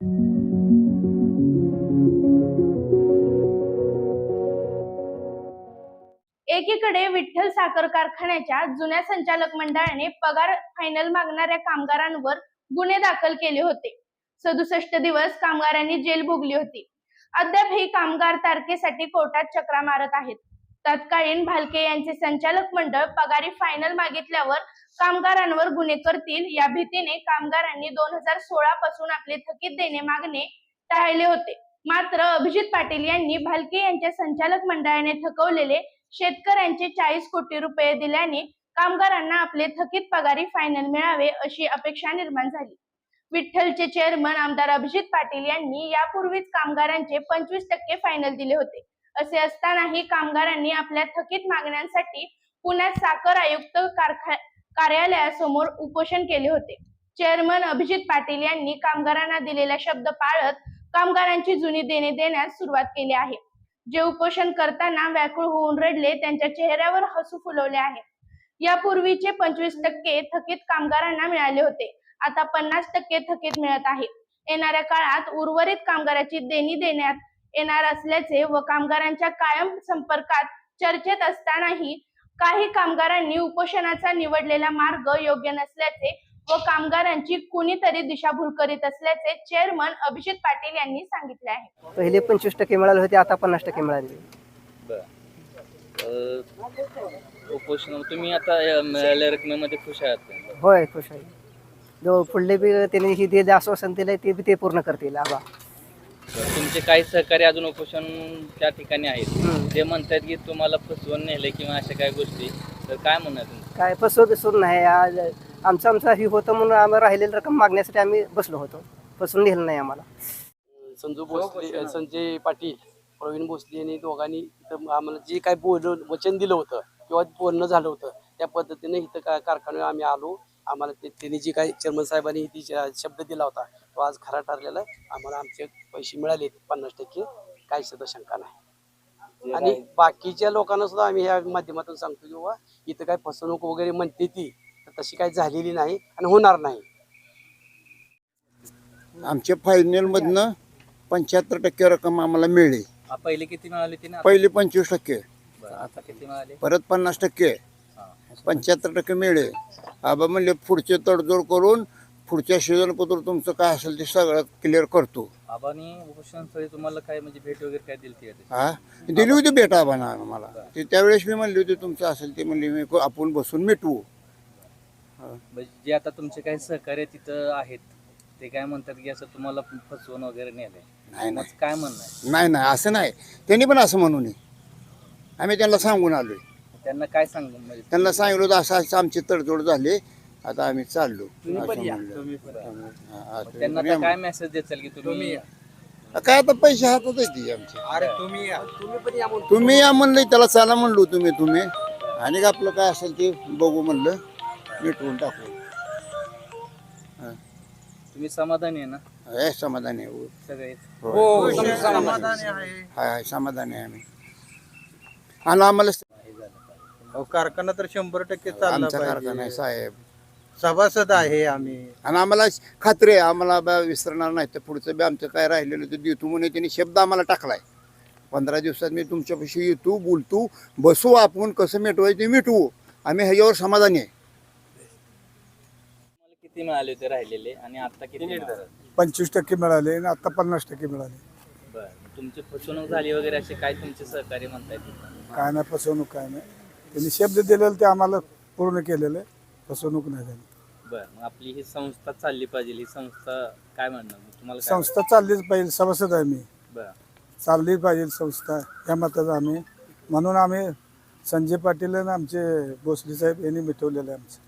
एकीकडे विठ्ठल साखर कारखान्याच्या जुन्या संचालक मंडळाने पगार फायनल मागणाऱ्या कामगारांवर गुन्हे दाखल केले होते. सदुसष्ट दिवस कामगारांनी जेल भोगली होती. अद्याप ही कामगार तारखेसाठी कोर्टात चक्रा मारत आहेत. तत्कालीन भालके यांचे संचालक मंडळ पगारी फायनल मागितल्यावर कामगारांवर गुन्हे करतील. या भीतीने कामगारांनी दोन हजार सोळा पासून आपले थकीत देणे मागणे टाळले होते. मात्र अभिजित पाटील यांनी भालके यांच्या संचालक मंडळाने थकवलेले शेतकऱ्यांचे चाळीस कोटी रुपये दिल्याने कामगारांना आपले थकीत पगारी फायनल मिळावे अशी अपेक्षा निर्माण झाली. विठ्ठलचे चेअरमन आमदार अभिजित पाटील यांनी यापूर्वीच कामगारांचे पंचवीस टक्के फायनल दिले होते. असे असतानाही कामगारांनी आपल्या थकीत मागण्यांसाठी पुण्यात साखर आयुक्त कारखा कार्यालयासमोर उपोषण केले होते. चेअरमन अभिजित पाटील यांनी कामगारांना दिलेला शब्द पाळत कामगारांची जुनी देणे देण्यास सुरुवात केली आहे. जे उपोषण करताना व्याकुळ होऊन रडले त्यांच्या चेहऱ्यावर हसू फुलवले आहे. यापूर्वीचे पंचवीस टक्के थकीत कामगारांना मिळाले होते. आता पन्नास टक्के थकीत मिळत आहे. येणाऱ्या काळात उर्वरित कामगाराची देणी देण्यात येणार असल्याचे व कामगारांच्या कायम संपर्कात चर्चेत असतानाही काही कामगारांनी उपोषणाचा निवडलेला मार्ग योग्य नसल्याचे व कामगारांची कुणीतरी दिशाभूल करीत असल्याचे चेअरमन अभिजित पाटील यांनी सांगितले आहे. पहिले पंचवीस टक्के मिळाले होते आता पन्नास टक्के मिळाले. उपोषण तुम्ही आता मिळालेल्या रकमेमध्ये खुश आहात? होय खुश आहे. जो पुढले बी त्यांनी ही दिले आश्वासन दिलंय ते बी ते पूर्ण करतील. आबा तुमचे काही सहकारी अजून उपोषण त्या ठिकाणी आहेत. ते म्हणतात की तुम्हाला फसवून नेले किंवा अशा काही गोष्टी तर काय म्हणणार काय फसव बिसवून नाही. आज आमचं आमचं ही होतं म्हणून आम्ही राहिलेली रक्कम मागण्यासाठी आम्ही बसलो होतो. फसवून नेलं नाही आम्हाला. संजू भोसले संजय पाटील प्रवीण भोसले यांनी दोघांनी इथं आम्हाला जे काय बोल वचन दिलं होतं किंवा बोलणं झालं होतं त्या पद्धतीने इथं का कारखान्यावर आम्ही आलो. आम्हाला ते त्यांनी जे काही चेअरमन साहेबांनी ती शब्द दिला होता तो आज खरा ठरलेला आहे. आम्हाला आमचे पैसे मिळाले पन्नास टक्के काही सुद्धा शंका नाही. आणि बाकीच्या लोकांना सुद्धा आम्ही ह्या माध्यमातून सांगतो की बाबा इथं काय फसवणूक वगैरे म्हणते ती तर तशी काही झालेली नाही आणि होणार नाही. आमच्या फायनलमधनं पंच्याहत्तर टक्के रक्कम आम्हाला मिळली. हा, पहिले किती मिळाले ते ना? पहिली पंचवीस टक्के. बरं, आता किती मिळाले? परत पन्नास टक्के. पंच्याहत्तर टक्के मिळले. आबा म्हणले पुढचे तडजोड करून पुढच्या सीझनपत्र तुमचं काय असेल ते सगळं क्लिअर करतो. आबानी तुम्हाला काय म्हणजे भेट वगैरे काय दिली ती हा? दिली होती भेट आबाना मला ते त्यावेळेस मी म्हणली होती तुमचं असेल ते म्हणले मी आपण बसून मिटवू. म्हणजे जे आता तुमचे काही सहकार्य तिथं आहेत ते काय म्हणतात की असं तुम्हाला फसवून वगैरे नेलंय? नाही मग नाही काय म्हणणं आहे? नाही नाही असं नाही. त्यांनी पण असं म्हणू नये. आम्ही त्यांना सांगून आलोय. त्यांना काय सांग म्हणजे? त्यांना सांगितलं होतं असं असं आमची तडजोड झाली. आता आम्ही चाललो. तुम्ही पण असं या. म्हणलं. तुम्ही पण. हा, हा, तुम्ही त्यांना आता. काय मेसेज देचाल की तुम्ही काय आता पैसे हातात येते आमचे. अरे तुम्ही या. तुम्ही पण या म्हणून. तुम्ही या म्हणलं त्याला चला म्हणलो तुम्ही तुम्ही. आणि का आपलं काय असेल ते बघू म्हणलं. मिटवून टाकू. तुम्ही समाधानी आहे ना? हे समाधानी आहे. हो. सगळे. होय. समाधानी आहे. हाय हाय समाधानी आहे आम्ही. आणि आम्हाला अहो, कारखाना तर शंभर टक्के चालला आमचा कारखाना आहे पाहिजे साहेब. सभासद आहे आम्ही. आणि आम्हाला खात्री आहे आम्हाला बा विसरणार नाही. तर पुढचं बी आमचं काय राहिलेलं ते देतो म्हणून त्यांनी शब्द आम्हाला टाकलाय. पंधरा दिवसात मी तुमच्यापाशी येतो बोलतो बसू आपण कसं मिटवायचं ते मिटवू. आम्ही ह्याच्यावर समाधानी आहे. किती मिळाले होते राहिलेले आणि आता किती मिळाले? पंचवीस टक्के मिळाले आणि आता पन्नास टक्के मिळाले. बरं. तुमची फसवणूक झाली वगैरे असे काय तुमचे सहकार्य म्हणतायत काय नाही फसवणूक काय नाही. त्यांनी शब्द दिलेलं ते आम्हाला पूर्ण केलेलं आहे. फसवणूक नाही झाली. बरं मग आपली ही संस्था चालली पाहिजे. ही संस्था काय म्हणणार? मग तुम्हाला काय संस्था चाललीच पाहिजे सभासद आहे मी. वाटतं? बरं. चालली पाहिजे संस्था या मताचं आम्ही. म्हणून आम्ही संजय पाटील आणि आमचे भोसले साहेब यांनी मिटवलेलं आहे आमचं.